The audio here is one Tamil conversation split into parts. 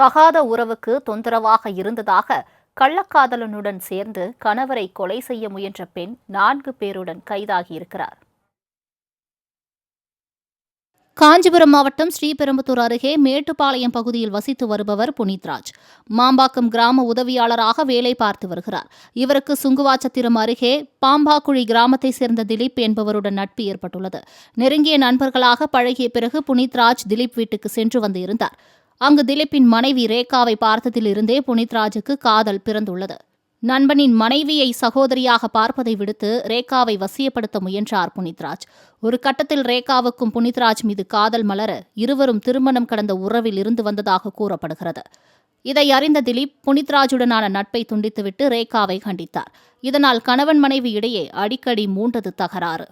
தகாத உறவுக்கு தொந்தரவாக இருந்ததாக கள்ளக்காதலனுடன் சேர்ந்து கணவரை கொலை செய்ய முயன்ற பெண் நான்கு பேருடன் கைதாகியிருக்கிறார். காஞ்சிபுரம் மாவட்டம் ஸ்ரீபெரும்புத்தூர் அருகே மேட்டுப்பாளையம் பகுதியில் வசித்து வருபவர் புனித்ராஜ். மாம்பாக்கம் கிராம உதவியாளராக வேலை பார்த்து வருகிறார். இவருக்கு சுங்குவாச்சத்திரம் அருகே பாம்பாக்குழி கிராமத்தை சேர்ந்த திலீப் என்பவருடன் நட்பு ஏற்பட்டுள்ளது. நெருங்கிய நண்பர்களாக பழகிய பிறகு புனித்ராஜ் திலீப் வீட்டுக்கு சென்று வந்திருந்தார் அங்கு திலீப்பின் மனைவி ரேகாவை பார்த்ததிலிருந்தே புனித்ராஜுக்கு காதல் பிறந்துள்ளது. நண்பனின் மனைவியை சகோதரியாக பார்ப்பதை விடுத்து ரேகாவை வசியப்படுத்த முயன்றார் புனித்ராஜ் ஒரு கட்டத்தில் ரேகாவுக்கும் புனித்ராஜ் மீது காதல் மலர இருவரும் திருமணம் கடந்த உறவில் இருந்து வந்ததாக கூறப்படுகிறது. இதை அறிந்த திலீப் புனித்ராஜுடனான நட்பை துண்டித்துவிட்டு ரேகாவை கண்டித்தார். இதனால் கணவன் மனைவி இடையே அடிக்கடி மூண்டது தகராறு.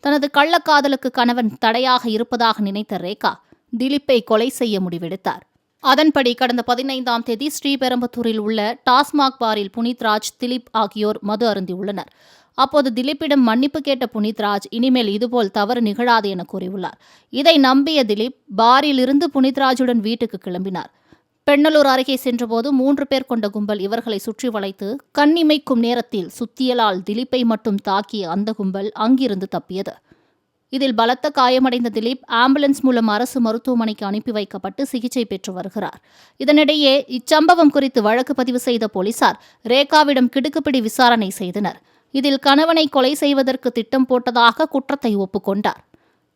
தனது கள்ளக்காதலுக்கு கணவன் தடையாக இருப்பதாக நினைத்த ரேகா திலீப்பை கொலை செய்ய முடிவெடுத்தார். அதன்படி கடந்த பதினைந்தாம் தேதி ஸ்ரீபெரும்புத்தூரில் உள்ள டாஸ்மாக் பாரில் புனித்ராஜ் திலீப் ஆகியோர் மது அருந்தியுள்ளனர் அப்போது திலீப்பிடம் மன்னிப்பு கேட்ட புனித்ராஜ் இனிமேல் இதுபோல் தவறு நிகழாது என கூறியுள்ளார். இதை நம்பிய திலீப் பாரில் இருந்து புனித்ராஜுடன் வீட்டுக்கு கிளம்பினார். பெண்ணலூர் அருகே சென்றபோது மூன்று பேர் கொண்ட கும்பல் இவர்களை சுற்றி வளைத்து கண்ணிமைக்கும் நேரத்தில் சுத்தியலால் திலீப்பை மட்டும் தாக்கிய அந்த கும்பல் அங்கிருந்து தப்பியது. இதில் பலத்த காயமடைந்த திலீப் ஆம்புலன்ஸ் மூலம் அரசு மருத்துவமனைக்கு அனுப்பி வைக்கப்பட்டு சிகிச்சை பெற்று வருகிறார். இதனிடையே இச்சம்பவம் குறித்து வழக்கு பதிவு செய்த போலீசார் ரேகாவிடம் கிடுக்குப்பிடி விசாரணை செய்தனர். இதில் கணவனை கொலை செய்வதற்கு திட்டம் போட்டதாக குற்றத்தை ஒப்புக்கொண்டார்.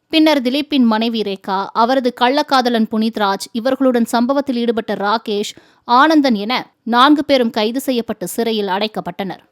பின்னர் திலீப்பின் மனைவி ரேகா அவரது கள்ளக்காதலன் புனித்ராஜ் இவர்களுடன் சம்பவத்தில் ஈடுபட்ட ராகேஷ் ஆனந்தன் என நான்கு பேரும் கைது செய்யப்பட்டு சிறையில் அடைக்கப்பட்டனர்.